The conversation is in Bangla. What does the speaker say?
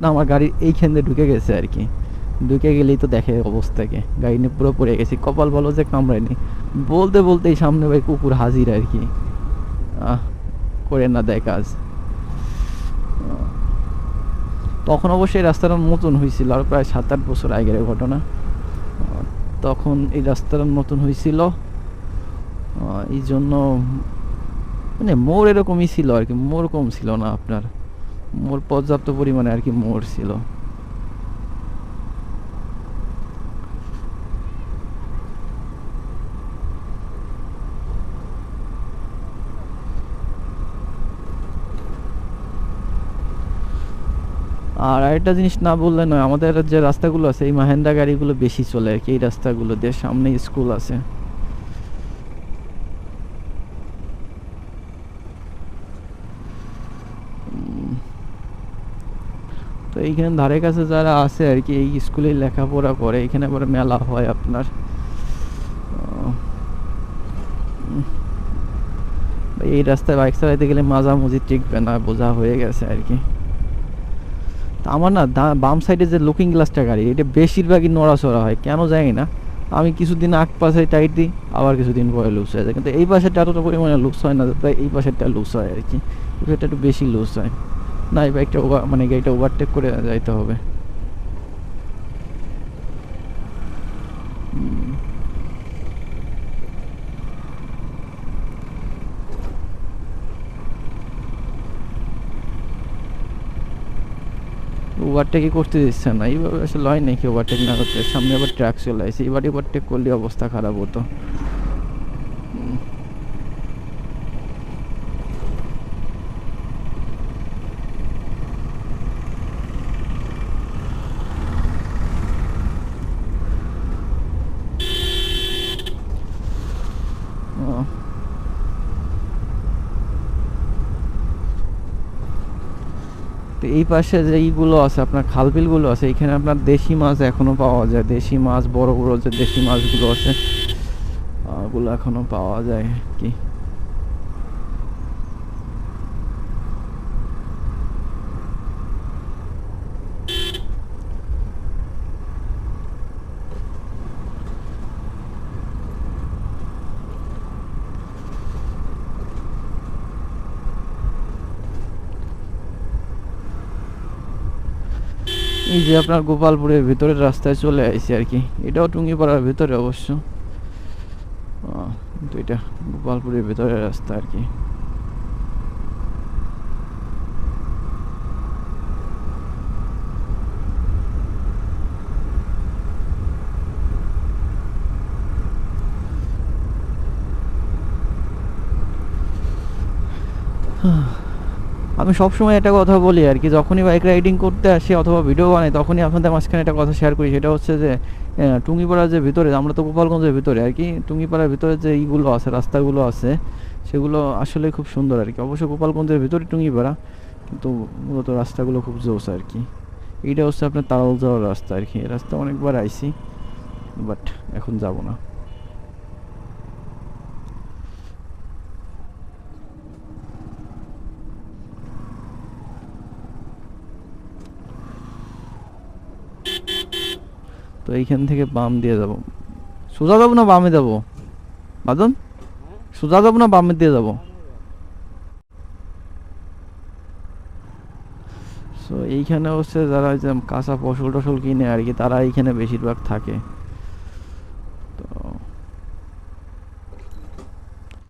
না, আমার গাড়ির এইখান দিয়ে ঢুকে গেছে আর কি। ঢুকে গেলেই তো দেখে অবস্থাকে। গাড়ি নিয়ে পুরো পড়ে গেছি, কপাল বলো যে কামড়ায়নি। বলতে বলতেই সামনে ভাই কুকুর হাজির আর কি। করে না দেয় কাজ তখন অবশ্যই রাস্তাটা নতুন হয়েছিল, আর প্রায় সাত আট বছর আগের ঘটনা। তখন এই রাস্তাটা নতুন হয়েছিল। এই জন্য মানে মোর এরকমই ছিল আর কি মোর কম ছিল না আপনার। মোড় পর্যাপ্ত পরিমাণে আর কি মোড় ছিল। আর আরেকটা জিনিস না বললে নয়, আমাদের যে রাস্তাগুলো আছে, এই মাহেন্দ্রা গাড়িগুলো বেশি চলে আর কি, এই রাস্তাগুলো দিয়ে সামনে স্কুল আছে। তো এইখানে ধারে কাছে যারা আছে আর কি, এই স্কুলে লেখাপড়া করে। এখানে আবার মেলা হয় আপনার। এই রাস্তায় বাইক চালাইতে গেলে মাঝামাঝি টিকবে না, বোঝা হয়ে গেছে আর কি। তা আমার না বাম সাইডে যে লুকিং গ্লাসটা গাড়ি, এটা বেশিরভাগই নড়াচড়া হয়, কেন জানি না। আমি কিছুদিন আগ পাশে টাইট দিই, আবার কিছুদিন পরে লুজ হয়ে যায়। কিন্তু এই পাশেরটা এতটা পরিমাণে লুজ হয় না, তাই এই পাশেরটা লুজ হয় আর কি। পাশেরটা একটু বেশি লুজ হয়। না, এই বাইকটা ওভার মানে গাড়িটা ওভারটেক করে যাইতে হবে। ওভারটেকই করতে দিচ্ছে না। এইভাবে আসলে হয় নাকি ওভারটেক না করতে? সামনে আবার ট্র্যাক চলে আসে। এবার ওভারটেক করলে অবস্থা খারাপ হতো। তো এই পাশে যে এইগুলো আছে, আপনার খালবিলগুলো আছে, এখানে আপনার দেশি মাছ এখনও পাওয়া যায়। দেশি মাছ, বড় বড় যে দেশি মাছগুলো আছে ওগুলো এখনও পাওয়া যায় কি। এই যে আপনার গোপালপুরের ভিতরের রাস্তায় চলে আসছি আর কি। এটাও টুঙ্গিপাড়ার ভিতরে অবশ্য। কিন্তু এটা গোপালপুরের ভিতরের রাস্তা আর কি। আমি সবসময় একটা কথা বলি আর কি, যখনই বাইক রাইডিং করতে আসি অথবা ভিডিও বানাই, তখনই আপনাদের মাঝখানে একটা কথা শেয়ার করি, সেটা হচ্ছে যে টুঙ্গিপাড়ার যে ভিতরে, আমরা তো গোপালগঞ্জের ভিতরে আর কি, টুঙ্গিপাড়ার ভিতরে যে ইগুলো আছে, রাস্তাগুলো আছে, সেগুলো আসলে খুব সুন্দর আর কি। অবশ্য গোপালগঞ্জের ভিতরে টুঙ্গিপাড়া, কিন্তু মূলত রাস্তাগুলো খুব জোস আর কি। এইটা হচ্ছে আপনার তারাল যাওয়ার রাস্তা আর কি রাস্তা অনেকবার আইসি বাট এখন যাব না। তো এইখান থেকে বাম দিয়ে যাব। সোজা যাব না বামে যাব? বাদন? সোজা যাব না বামে দিয়ে যাব? তো এইখানে হচ্ছে যারা কাঁচা ফসল টসল কিনে আর কি, তারা এইখানে বেশিরভাগ থাকে।